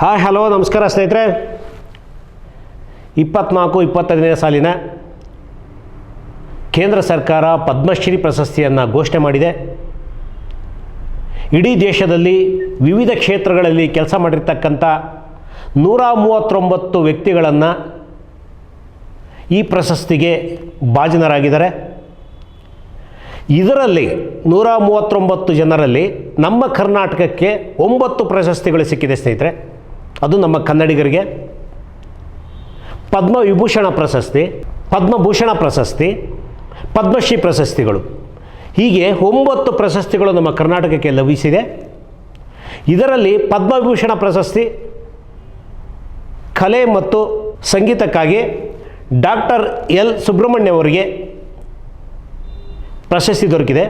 Hi, hello, ನಮಸ್ಕಾರ ಸ್ನೇಹಿತರೆ. ಇಪ್ಪತ್ನಾಲ್ಕು, ಇಪ್ಪತ್ತೈದನೇ ಸಾಲಿನ ಕೇಂದ್ರ ಸರ್ಕಾರ ಪದ್ಮಶ್ರೀ ಪ್ರಶಸ್ತಿಯನ್ನು ಘೋಷಣೆ ಮಾಡಿದೆ. ಇಡೀ ದೇಶದಲ್ಲಿ ವಿವಿಧ ಕ್ಷೇತ್ರಗಳಲ್ಲಿ ಕೆಲಸ ಮಾಡಿರ್ತಕ್ಕಂಥ ನೂರ ಮೂವತ್ತೊಂಬತ್ತು ವ್ಯಕ್ತಿಗಳನ್ನು ಈ ಪ್ರಶಸ್ತಿಗೆ ಭಾಜನರಾಗಿದ್ದಾರೆ. ಇದರಲ್ಲಿ ನೂರ ಮೂವತ್ತೊಂಬತ್ತು ಜನರಲ್ಲಿ ನಮ್ಮ ಕರ್ನಾಟಕಕ್ಕೆ ಒಂಬತ್ತು ಪ್ರಶಸ್ತಿಗಳು ಸಿಕ್ಕಿದೆ ಸ್ನೇಹಿತರೆ. ಅದು ನಮ್ಮ ಕನ್ನಡಿಗರಿಗೆ. ಪದ್ಮವಿಭೂಷಣ ಪ್ರಶಸ್ತಿ ಪದ್ಮಭೂಷಣ ಪ್ರಶಸ್ತಿ, ಪದ್ಮಶ್ರೀ ಪ್ರಶಸ್ತಿಗಳು. ಹೀಗೆ ಒಂಬತ್ತು ಪ್ರಶಸ್ತಿಗಳು ನಮ್ಮ ಕರ್ನಾಟಕಕ್ಕೆ ಲಭಿಸಿದೆ. ಇದರಲ್ಲಿ ಪದ್ಮವಿಭೂಷಣ ಪ್ರಶಸ್ತಿ, ಕಲೆ ಮತ್ತು ಸಂಗೀತಕ್ಕಾಗಿ ಡಾಕ್ಟರ್ ಎಲ್ ಸುಬ್ರಹ್ಮಣ್ಯ ಅವರಿಗೆ ಪ್ರಶಸ್ತಿ ದೊರಕಿದೆ.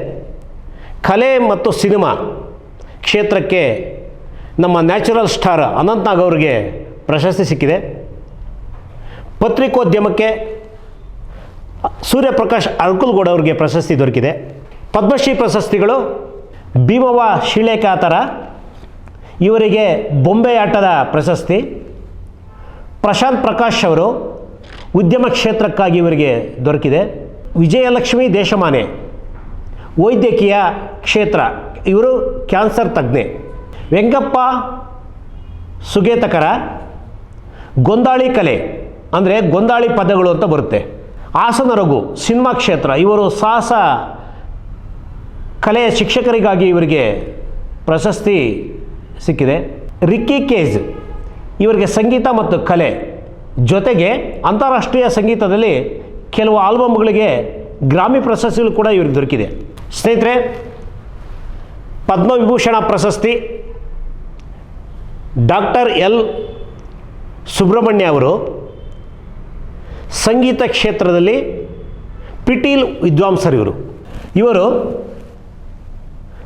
ಕಲೆ ಮತ್ತು ಸಿನಿಮಾ ಕ್ಷೇತ್ರಕ್ಕೆ ನಮ್ಮ ನ್ಯಾಚುರಲ್ ಸ್ಟಾರ್ ಅನಂತ್ನಾಗ್ ಅವರಿಗೆ ಪ್ರಶಸ್ತಿ ಸಿಕ್ಕಿದೆ. ಪತ್ರಿಕೋದ್ಯಮಕ್ಕೆ ಸೂರ್ಯಪ್ರಕಾಶ್ ಅರ್ಕುಲ್ಗೌಡ ಅವರಿಗೆ ಪ್ರಶಸ್ತಿ ದೊರಕಿದೆ. ಪದ್ಮಶ್ರೀ ಪ್ರಶಸ್ತಿಗಳು ಭೀಮವ ಶಿಳೇಕಾತರ ಇವರಿಗೆ ಬೊಂಬೆ ಆಟದ ಪ್ರಶಸ್ತಿ. ಪ್ರಶಾಂತ್ ಪ್ರಕಾಶ್ ಅವರು ಉದ್ಯಮ ಕ್ಷೇತ್ರಕ್ಕಾಗಿ ಇವರಿಗೆ ದೊರಕಿದೆ. ವಿಜಯಲಕ್ಷ್ಮಿ ದೇಶಮಾನೆ, ವೈದ್ಯಕೀಯ ಕ್ಷೇತ್ರ, ಇವರು ಕ್ಯಾನ್ಸರ್ ತಜ್ಞೆ. ವೆಂಕಪ್ಪ ಸುಗೇತಕರ ಗೊಂದಾಳಿ ಕಲೆ ಅಂದರೆ ಗೊಂದಾಳಿ ಪದಗಳು ಅಂತ ಬರುತ್ತೆ. ಹಾಸನ ರಘು, ಸಿನಿಮಾ ಕ್ಷೇತ್ರ, ಇವರು ಸಾಹಸ ಕಲೆಯ ಶಿಕ್ಷಕರಿಗಾಗಿ ಇವರಿಗೆ ಪ್ರಶಸ್ತಿ ಸಿಕ್ಕಿದೆ. ರಿಕ್ಕಿ ಕೇಜ್, ಇವರಿಗೆ ಸಂಗೀತ ಮತ್ತು ಕಲೆ ಜೊತೆಗೆ ಅಂತಾರಾಷ್ಟ್ರೀಯ ಸಂಗೀತದಲ್ಲಿ ಕೆಲವು ಆಲ್ಬಮ್ಗಳಿಗೆ ಗ್ರಾಮಿ ಪ್ರಶಸ್ತಿಗಳು ಕೂಡ ಇವ್ರಿಗೆ ದೊರಕಿದೆ. ಸ್ನೇಹಿತರೆ, ಪದ್ಮವಿಭೂಷಣ ಪ್ರಶಸ್ತಿ ಡಾಕ್ಟರ್ ಎಲ್. ಸುಬ್ರಹ್ಮಣ್ಯ ಅವರು ಸಂಗೀತ ಕ್ಷೇತ್ರದಲ್ಲಿ ಪಿಟೀಲ್ ವಿದ್ವಾಂಸರು ಇವರು. ಇವರು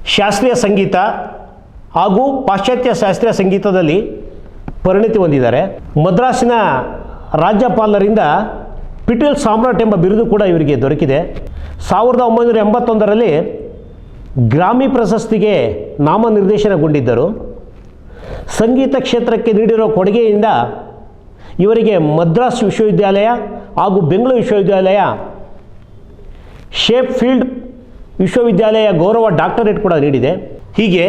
ಶಾಸ್ತ್ರೀಯ ಸಂಗೀತ ಹಾಗೂ ಪಾಶ್ಚಾತ್ಯ ಶಾಸ್ತ್ರೀಯ ಸಂಗೀತದಲ್ಲಿ ಪರಿಣಿತಿ ಹೊಂದಿದ್ದಾರೆ. ಮದ್ರಾಸಿನ ರಾಜ್ಯಪಾಲರಿಂದ ಪಿಟೀಲ್ ಸಾಮ್ರಾಟ್ ಎಂಬ ಬಿರುದು ಕೂಡ ಇವರಿಗೆ ದೊರಕಿದೆ. ಸಾವಿರದ ಒಂಬೈನೂರ ಎಂಬತ್ತೊಂದರಲ್ಲಿ ಗ್ರಾಮಿ ಪ್ರಶಸ್ತಿಗೆ ನಾಮನಿರ್ದೇಶನಗೊಂಡಿದ್ದರು. ಸಂಗೀತ ಕ್ಷೇತ್ರಕ್ಕೆ ನೀಡಿರೋ ಕೊಡುಗೆಯಿಂದ ಇವರಿಗೆ ಮದ್ರಾಸ್ ವಿಶ್ವವಿದ್ಯಾಲಯ ಹಾಗೂ ಬೆಂಗಳೂರು ವಿಶ್ವವಿದ್ಯಾಲಯ ಶೇಪ್ ಫೀಲ್ಡ್ ವಿಶ್ವವಿದ್ಯಾಲಯ ಗೌರವ ಡಾಕ್ಟರೇಟ್ ಕೂಡ ನೀಡಿದೆ. ಹೀಗೆ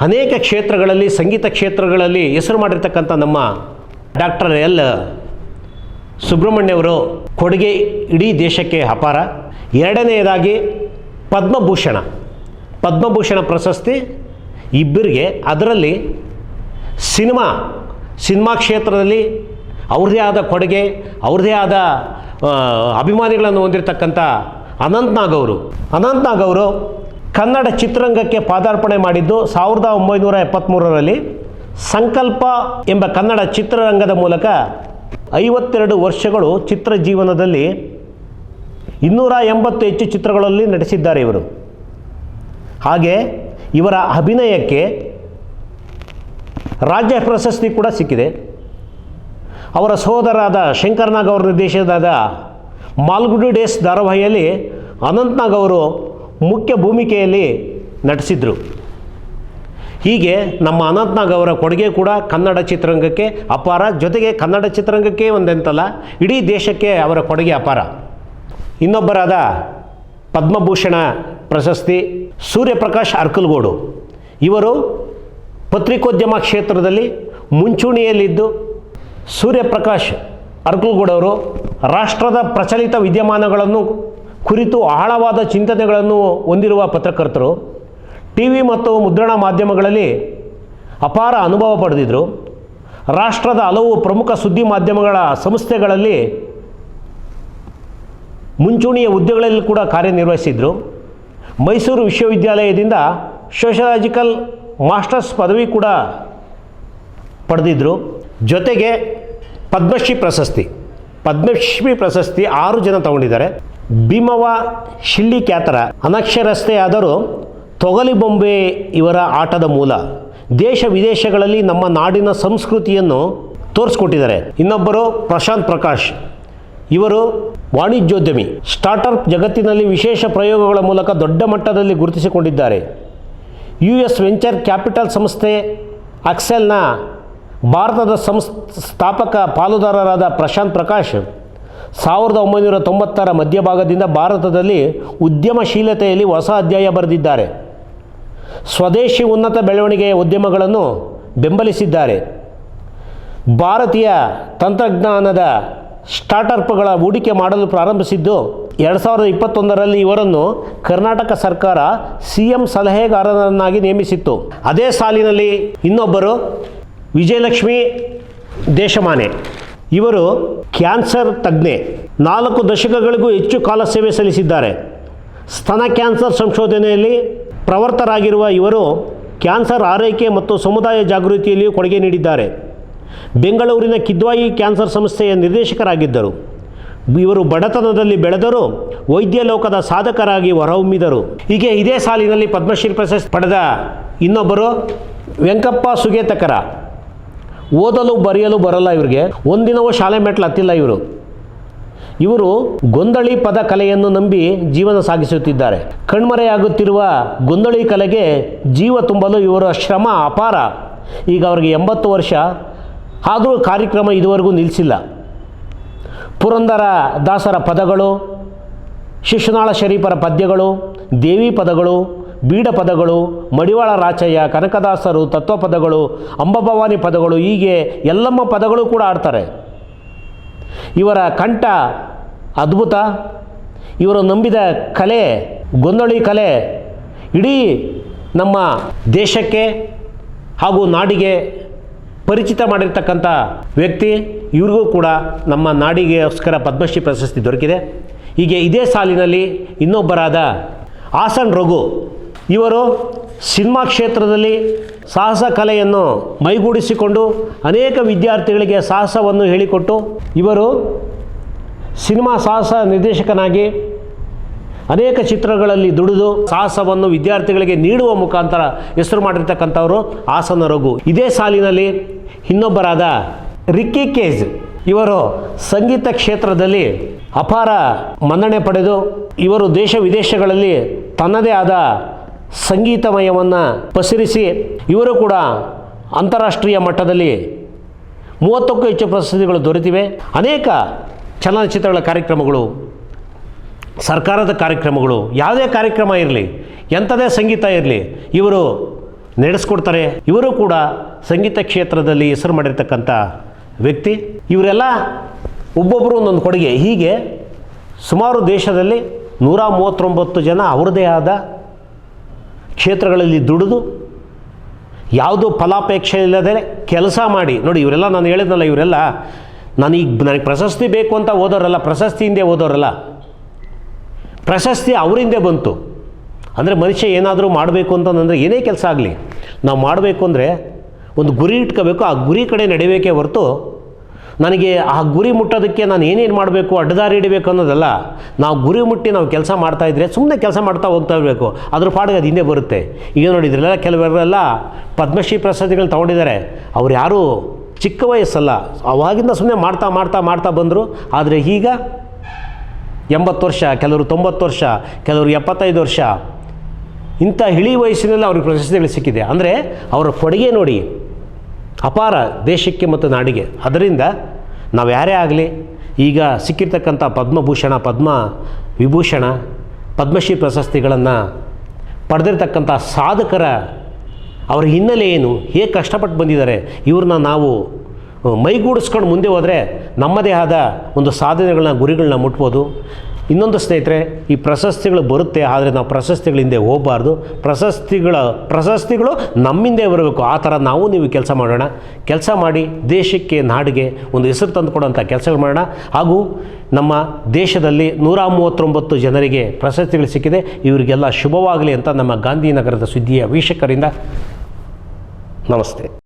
ಅನೇಕ ಕ್ಷೇತ್ರಗಳಲ್ಲಿ, ಸಂಗೀತ ಕ್ಷೇತ್ರಗಳಲ್ಲಿ ಹೆಸರು ಮಾಡಿರ್ತಕ್ಕಂಥ ನಮ್ಮ ಡಾಕ್ಟರ್ ಎಲ್. ಸುಬ್ರಹ್ಮಣ್ಯವರು ಕೊಡುಗೆ ಇಡೀ ದೇಶಕ್ಕೆ ಅಪಾರ. ಎರಡನೆಯದಾಗಿ ಪದ್ಮಭೂಷಣ. ಪದ್ಮಭೂಷಣ ಪ್ರಶಸ್ತಿ ಇಬ್ಬರಿಗೆ. ಅದರಲ್ಲಿ ಸಿನಿಮಾ ಸಿನಿಮಾ ಕ್ಷೇತ್ರದಲ್ಲಿ ಅವ್ರದೇ ಆದ ಕೊಡುಗೆ ಅವ್ರದ್ದೇ ಆದ ಅಭಿಮಾನಿಗಳನ್ನು ಹೊಂದಿರತಕ್ಕಂಥ ಅನಂತ್ನಾಗ್ ಅವರು. ಅನಂತ್ನಾಗ್ ಅವರು ಕನ್ನಡ ಚಿತ್ರರಂಗಕ್ಕೆ ಪಾದಾರ್ಪಣೆ ಮಾಡಿದ್ದು ಸಾವಿರದ ಒಂಬೈನೂರ ಎಪ್ಪತ್ತ್ಮೂರರಲ್ಲಿ ಸಂಕಲ್ಪ ಎಂಬ ಕನ್ನಡ ಚಿತ್ರರಂಗದ ಮೂಲಕ ಐವತ್ತೆರಡು ವರ್ಷಗಳು ಚಿತ್ರ ಜೀವನದಲ್ಲಿ ಇನ್ನೂರ ಎಂಬತ್ತು ಹೆಚ್ಚು ಚಿತ್ರಗಳಲ್ಲಿ ನಟಿಸಿದ್ದಾರೆ ಇವರು. ಹಾಗೆ ಇವರ ಅಭಿನಯಕ್ಕೆ ರಾಜ್ಯ ಪ್ರಶಸ್ತಿ ಕೂಡ ಸಿಕ್ಕಿದೆ. ಅವರ ಸಹೋದರಾದ ಶಂಕರ್ನಾಗ್ ಅವರ ನಿರ್ದೇಶನದ ಮಾಲ್ಗುಡಿ ಡೇಸ್ ಧಾರಾವಾಹಿಯಲ್ಲಿ ಅನಂತ್ನಾಗ್ ಅವರು ಮುಖ್ಯ ಭೂಮಿಕೆಯಲ್ಲಿ ನಟಿಸಿದರು. ಹೀಗೆ ನಮ್ಮ ಅನಂತ್ನಾಗ್ ಅವರ ಕೊಡುಗೆ ಕೂಡ ಕನ್ನಡ ಚಿತ್ರರಂಗಕ್ಕೆ ಅಪಾರ. ಜೊತೆಗೆ ಕನ್ನಡ ಚಿತ್ರರಂಗಕ್ಕೆ ಒಂದೆಂತಲ್ಲ, ಇಡೀ ದೇಶಕ್ಕೆ ಅವರ ಕೊಡುಗೆ ಅಪಾರ. ಇನ್ನೊಬ್ಬರಾದ ಪದ್ಮಭೂಷಣ ಪ್ರಶಸ್ತಿ ಸೂರ್ಯಪ್ರಕಾಶ್ ಅರ್ಕಲ್ಗೋಡು. ಇವರು ಪತ್ರಿಕೋದ್ಯಮ ಕ್ಷೇತ್ರದಲ್ಲಿ ಮುಂಚೂಣಿಯಲ್ಲಿದ್ದು ಸೂರ್ಯಪ್ರಕಾಶ್ ಅರ್ಕಲ್ಗೂಡವರು ರಾಷ್ಟ್ರದ ಪ್ರಚಲಿತ ವಿದ್ಯಮಾನಗಳನ್ನು ಕುರಿತು ಆಳವಾದ ಚಿಂತನೆಗಳನ್ನು ಹೊಂದಿರುವ ಪತ್ರಕರ್ತರು ಟಿ ವಿ ಮತ್ತು ಮುದ್ರಣ ಮಾಧ್ಯಮಗಳಲ್ಲಿ ಅಪಾರ ಅನುಭವ ಪಡೆದಿದ್ದರು ರಾಷ್ಟ್ರದ ಹಲವು ಪ್ರಮುಖ ಸುದ್ದಿ ಮಾಧ್ಯಮಗಳ ಸಂಸ್ಥೆಗಳಲ್ಲಿ ಮುಂಚೂಣಿಯ ಹುದ್ದೆಗಳಲ್ಲಿ ಕೂಡ ಕಾರ್ಯನಿರ್ವಹಿಸಿದರು. ಮೈಸೂರು ವಿಶ್ವವಿದ್ಯಾಲಯದಿಂದ ಸೋಷಲಾಜಿಕಲ್ ಮಾಸ್ಟರ್ಸ್ ಪದವಿ ಕೂಡ ಪಡೆದಿದ್ದರು ಜೊತೆಗೆ ಪದ್ಮಶ್ರೀ ಪ್ರಶಸ್ತಿ. ಪದ್ಮಶ್ರೀ ಪ್ರಶಸ್ತಿ ಆರು ಜನ ತಗೊಂಡಿದ್ದಾರೆ. ಭೀಮವ ಶಿಳ್ಳಿ ಖ್ಯಾತರ ಅನಕ್ಷರಸ್ಥೆ ಆದರೂ ತೊಗಲಿ ಬೊಂಬೆ ಇವರ ಆಟದ ಮೂಲ. ದೇಶ ವಿದೇಶಗಳಲ್ಲಿ ನಮ್ಮ ನಾಡಿನ ಸಂಸ್ಕೃತಿಯನ್ನು ತೋರಿಸ್ಕೊಟ್ಟಿದ್ದಾರೆ. ಇನ್ನೊಬ್ಬರು ಪ್ರಶಾಂತ್ ಪ್ರಕಾಶ್. ಇವರು ವಾಣಿಜ್ಯೋದ್ಯಮಿ. ಸ್ಟಾರ್ಟಪ್ ಜಗತ್ತಿನಲ್ಲಿ ವಿಶೇಷ ಪ್ರಯೋಗಗಳ ಮೂಲಕ ದೊಡ್ಡ ಮಟ್ಟದಲ್ಲಿ ಗುರುತಿಸಿಕೊಂಡಿದ್ದಾರೆ. ಯು ಎಸ್ ವೆಂಚರ್ ಕ್ಯಾಪಿಟಲ್ ಸಂಸ್ಥೆ ಅಕ್ಸೆಲ್ನ ಭಾರತದ ಸಂಸ್, ಸ್ಥಾಪಕ ಪಾಲುದಾರರಾದ ಪ್ರಶಾಂತ್ ಪ್ರಕಾಶ್ ಸಾವಿರದ ಒಂಬೈನೂರ ತೊಂಬತ್ತರ ಮಧ್ಯಭಾಗದಿಂದ ಭಾರತದಲ್ಲಿ ಉದ್ಯಮಶೀಲತೆಯಲ್ಲಿ ಹೊಸ ಅಧ್ಯಾಯ ಬರೆದಿದ್ದಾರೆ. ಸ್ವದೇಶಿ ಉನ್ನತ ಬೆಳವಣಿಗೆಯ ಉದ್ಯಮಗಳನ್ನು ಬೆಂಬಲಿಸಿದ್ದಾರೆ. ಭಾರತೀಯ ತಂತ್ರಜ್ಞಾನದ ಸ್ಟಾರ್ಟಪ್ಗಳ ಹೂಡಿಕೆ ಮಾಡಲು ಪ್ರಾರಂಭಿಸಿದ್ದು ಎರಡು ಸಾವಿರದ ಇಪ್ಪತ್ತೊಂದರಲ್ಲಿ ಇವರನ್ನು ಕರ್ನಾಟಕ ಸರ್ಕಾರ ಸಿ ಎಂ ಸಲಹೆಗಾರರನ್ನಾಗಿ ನೇಮಿಸಿತ್ತು. ಅದೇ ಸಾಲಿನಲ್ಲಿ ಇನ್ನೊಬ್ಬರು ವಿಜಯಲಕ್ಷ್ಮಿ ದೇಶಮಾನೆ. ಇವರು ಕ್ಯಾನ್ಸರ್ ತಜ್ಞೆ. ನಾಲ್ಕು ದಶಕಗಳಿಗೂ ಹೆಚ್ಚು ಕಾಲ ಸೇವೆ ಸಲ್ಲಿಸಿದ್ದಾರೆ. ಸ್ತನ ಕ್ಯಾನ್ಸರ್ ಸಂಶೋಧನೆಯಲ್ಲಿ ಪ್ರವರ್ತರಾಗಿರುವ ಇವರು ಕ್ಯಾನ್ಸರ್ ಆರೈಕೆ ಮತ್ತು ಸಮುದಾಯ ಜಾಗೃತಿಯಲ್ಲಿಯೂ ಕೊಡುಗೆ ನೀಡಿದ್ದಾರೆ. ಬೆಂಗಳೂರಿನ ಕಿದ್ವಾಯಿ ಕ್ಯಾನ್ಸರ್ ಸಂಸ್ಥೆಯ ನಿರ್ದೇಶಕರಾಗಿದ್ದರು. ಇವರು ಬಡತನದಲ್ಲಿ ಬೆಳೆದರು, ವೈದ್ಯ ಲೋಕದ ಸಾಧಕರಾಗಿ ಹೊರಹೊಮ್ಮಿದರು. ಹೀಗೆ ಇದೇ ಸಾಲಿನಲ್ಲಿ ಪದ್ಮಶ್ರೀ ಪ್ರಶಸ್ತಿ ಪಡೆದ ಇನ್ನೊಬ್ಬರು ವೆಂಕಪ್ಪ ಸುಗೇತಕರ. ಓದಲು ಬರೆಯಲು ಬರಲ್ಲ ಇವರಿಗೆ, ಒಂದಿನವೂ ಶಾಲೆ ಮೆಟ್ಲು ಹತ್ತಿಲ್ಲ ಇವರು. ಇವರು ಗೊಂದಳಿ ಪದ ಕಲೆಯನ್ನು ನಂಬಿ ಜೀವನ ಸಾಗಿಸುತ್ತಿದ್ದಾರೆ. ಕಣ್ಮರೆಯಾಗುತ್ತಿರುವ ಗೊಂದಳಿ ಕಲೆಗೆ ಜೀವ ತುಂಬಲು ಇವರ ಶ್ರಮ ಅಪಾರ. ಈಗ ಅವರಿಗೆ ಎಂಬತ್ತು ವರ್ಷ, ಆದರೂ ಕಾರ್ಯಕ್ರಮ ಇದುವರೆಗೂ ನಿಲ್ಲಿಸಿಲ್ಲ ಪುರಂದರ ದಾಸರ ಪದಗಳು, ಶಿಶುನಾಳ ಶರೀಫರ ಪದ್ಯಗಳು, ದೇವಿ ಪದಗಳು, ಬೀಡ ಪದಗಳು, ಮಡಿವಾಳ ರಾಚಯ್ಯ, ಕನಕದಾಸರು ತತ್ವ ತತ್ವಪದಗಳು ಅಂಬಭವಾನಿ ಪದಗಳು, ಹೀಗೆ ಎಲ್ಲಮ್ಮ ಪದಗಳು ಕೂಡ ಆಡ್ತಾರೆ. ಇವರ ಕಂಠ ಅದ್ಭುತ, ಇವರು ನಂಬಿದ ಕಲೆ, ಗೊಂದಳಿ ಕಲೆ, ಇಡೀ ನಮ್ಮ ದೇಶಕ್ಕೆ ಹಾಗೂ ನಾಡಿಗೆ ಪರಿಚಿತ ಮಾಡಿರ್ತಕ್ಕಂಥ ವ್ಯಕ್ತಿ. ಇವ್ರಿಗೂ ಕೂಡ ನಮ್ಮ ನಾಡಿಗೆಗೋಸ್ಕರ ಪದ್ಮಶ್ರೀ ಪ್ರಶಸ್ತಿ ದೊರಕಿದೆ. ಹೀಗೆ ಇದೇ ಸಾಲಿನಲ್ಲಿ ಇನ್ನೊಬ್ಬರಾದ ಹಾಸನ್ ರಘು. ಇವರು ಸಿನಿಮಾ ಕ್ಷೇತ್ರದಲ್ಲಿ ಸಾಹಸ ಕಲೆಯನ್ನು ಮೈಗೂಡಿಸಿಕೊಂಡು ಅನೇಕ ವಿದ್ಯಾರ್ಥಿಗಳಿಗೆ ಸಾಹಸವನ್ನು ಹೇಳಿಕೊಟ್ಟು ಇವರು ಸಿನಿಮಾ ಸಾಹಸ ನಿರ್ದೇಶಕನಾಗಿ ಅನೇಕ ಚಿತ್ರಗಳಲ್ಲಿ ದುಡಿದು ಸಾಹಸವನ್ನು ವಿದ್ಯಾರ್ಥಿಗಳಿಗೆ ನೀಡುವ ಮುಖಾಂತರ ಹೆಸರು ಮಾಡಿರ್ತಕ್ಕಂಥವರು ಹಾಸನ ರಘು. ಇದೇ ಸಾಲಿನಲ್ಲಿ ಇನ್ನೊಬ್ಬರಾದ ರಿಕ್ಕಿ ಕೇಜ್. ಇವರು ಸಂಗೀತ ಕ್ಷೇತ್ರದಲ್ಲಿ ಅಪಾರ ಮನ್ನಣೆ ಪಡೆದು ಇವರು ದೇಶ ವಿದೇಶಗಳಲ್ಲಿ ತನ್ನದೇ ಆದ ಸಂಗೀತಮಯವನ್ನು ಪಸರಿಸಿ ಇವರು ಕೂಡ ಅಂತಾರಾಷ್ಟ್ರೀಯ ಮಟ್ಟದಲ್ಲಿ ಮೂವತ್ತಕ್ಕೂ ಹೆಚ್ಚು ಪ್ರಶಸ್ತಿಗಳು ದೊರೆತಿವೆ. ಅನೇಕ ಚಲನಚಿತ್ರಗಳ ಕಾರ್ಯಕ್ರಮಗಳು, ಸರ್ಕಾರದ ಕಾರ್ಯಕ್ರಮಗಳು, ಯಾವುದೇ ಕಾರ್ಯಕ್ರಮ ಇರಲಿ, ಎಂಥದೇ ಸಂಗೀತ ಇರಲಿ, ಇವರು ನಡೆಸ್ಕೊಡ್ತಾರೆ. ಇವರು ಕೂಡ ಸಂಗೀತ ಕ್ಷೇತ್ರದಲ್ಲಿ ಹೆಸರು ಮಾಡಿರ್ತಕ್ಕಂಥ ವ್ಯಕ್ತಿ, ಇವರೆಲ್ಲ ಒಬ್ಬೊಬ್ಬರು ಒಂದೊಂದು ಕೊಡುಗೆ. ಹೀಗೆ ಸುಮಾರು ದೇಶದಲ್ಲಿ ನೂರ ಮೂವತ್ತೊಂಬತ್ತು ಜನ ಅವರದೇ ಆದ ಕ್ಷೇತ್ರಗಳಲ್ಲಿ ದುಡಿದು, ಯಾವುದೋ ಫಲಾಪೇಕ್ಷೆ ಇಲ್ಲದೆ ಕೆಲಸ ಮಾಡಿ. ನೋಡಿ, ಇವರೆಲ್ಲ ನಾನು ಹೇಳಿದ್ನಲ್ಲ, ಇವರೆಲ್ಲ ನನಗೆ ನನಗೆ ಪ್ರಶಸ್ತಿ ಬೇಕು ಅಂತ ಓದೋರಲ್ಲ ಪ್ರಶಸ್ತಿ ಹಿಂದೆ ಓದೋರಲ್ಲ ಪ್ರಶಸ್ತಿ ಅವರಿಂದೇ ಬಂತು. ಅಂದರೆ ಮನುಷ್ಯ ಏನಾದರೂ ಮಾಡಬೇಕು ಅಂತಂದರೆ ಏನೇ ಕೆಲಸ ಆಗಲಿ. ನಾವು ಮಾಡಬೇಕು ಅಂದರೆ ಒಂದು ಗುರಿ ಇಟ್ಕೋಬೇಕು, ಆ ಗುರಿ ಕಡೆ ನಡಿಬೇಕೇ ಹೊರತು ನನಗೆ ಆ ಗುರಿ ಮುಟ್ಟೋದಕ್ಕೆ ನಾನು ಏನೇನು ಮಾಡಬೇಕು, ಅಡ್ಡದಾರಿ ಇಡಬೇಕು ಅನ್ನೋದಲ್ಲ, ನಾವು ಗುರಿ ಮುಟ್ಟಿ ನಾವು ಕೆಲಸ ಮಾಡ್ತಾಯಿದ್ರೆ ಸುಮ್ಮನೆ ಕೆಲಸ ಮಾಡ್ತಾ ಹೋಗ್ತಾ ಇರಬೇಕು. ಅದ್ರ ಪಾಡಿಗೆ ಅದು ಹಿಂದೆ ಬರುತ್ತೆ. ಈಗ ನೋಡಿದ್ರೆಲ್ಲ, ಕೆಲವರೆಲ್ಲ ಪದ್ಮಶ್ರೀ ಪ್ರಶಸ್ತಿಗಳು ತೊಗೊಂಡಿದ್ದಾರೆ. ಅವ್ರು ಯಾರೂ ಚಿಕ್ಕ ವಯಸ್ಸಲ್ಲ, ಅವಾಗಿಂದ ಸುಮ್ಮನೆ ಮಾಡ್ತಾ ಮಾಡ್ತಾ ಮಾಡ್ತಾ ಬಂದರು. ಆದರೆ ಈಗ ಎಂಬತ್ತು ವರ್ಷ, ಕೆಲವರು ತೊಂಬತ್ತು ವರ್ಷ, ಕೆಲವರು ಎಪ್ಪತ್ತೈದು ವರ್ಷ, ಇಂಥ ಇಳಿ ವಯಸ್ಸಿನಲ್ಲಿ ಅವ್ರಿಗೆ ಪ್ರಶಸ್ತಿಗಳು ಸಿಕ್ಕಿದೆ. ಅಂದರೆ ಅವರ ಕೊಡುಗೆ ನೋಡಿ ಅಪಾರ ದೇಶಕ್ಕೆ ಮತ್ತು ನಾಡಿಗೆ. ಅದರಿಂದ ನಾವು ಯಾರೇ ಆಗಲಿ, ಈಗ ಸಿಕ್ಕಿರ್ತಕ್ಕಂಥ ಪದ್ಮಭೂಷಣ, ಪದ್ಮ ವಿಭೂಷಣ, ಪದ್ಮಶ್ರೀ ಪ್ರಶಸ್ತಿಗಳನ್ನು ಪಡೆದಿರ್ತಕ್ಕಂಥ ಸಾಧಕರ ಅವರ ಹಿನ್ನೆಲೆ ಏನು, ಹೇಗೆ ಕಷ್ಟಪಟ್ಟು ಬಂದಿದ್ದಾರೆ, ಇವ್ರನ್ನ ನಾವು ಮೈಗೂಡಿಸ್ಕೊಂಡು ಮುಂದೆ ಹೋದರೆ ನಮ್ಮದೇ ಆದ ಒಂದು ಸಾಧನೆಗಳನ್ನ ಗುರಿಗಳನ್ನ ಮುಟ್ಬೋದು. ಇನ್ನೊಂದು ಸ್ನೇಹಿತರೆ, ಈ ಪ್ರಶಸ್ತಿಗಳು ಬರುತ್ತೆ, ಆದರೆ ನಾವು ಪ್ರಶಸ್ತಿಗಳ ಹಿಂದೆ ಹೋಗಬಾರ್ದು. ಪ್ರಶಸ್ತಿಗಳ, ಪ್ರಶಸ್ತಿಗಳು ನಮ್ಮಿಂದೆ ಬರಬೇಕು. ಆ ಥರ ನಾವು ನೀವು ಕೆಲಸ ಮಾಡೋಣ. ಕೆಲಸ ಮಾಡಿ ದೇಶಕ್ಕೆ, ನಾಡಿಗೆ ಒಂದು ಹೆಸರು ತಂದುಕೊಡೋಂಥ ಕೆಲಸಗಳು ಮಾಡೋಣ. ಹಾಗೂ ನಮ್ಮ ದೇಶದಲ್ಲಿ ನೂರ ಮೂವತ್ತೊಂಬತ್ತು ಜನರಿಗೆ ಪ್ರಶಸ್ತಿಗಳು ಸಿಕ್ಕಿದೆ. ಇವರಿಗೆಲ್ಲ ಶುಭವಾಗಲಿ ಅಂತ ನಮ್ಮ ಗಾಂಧಿನಗರದ ಸುದ್ದಿಯ ವೀಕ್ಷಕರಿಂದ ನಮಸ್ತೆ.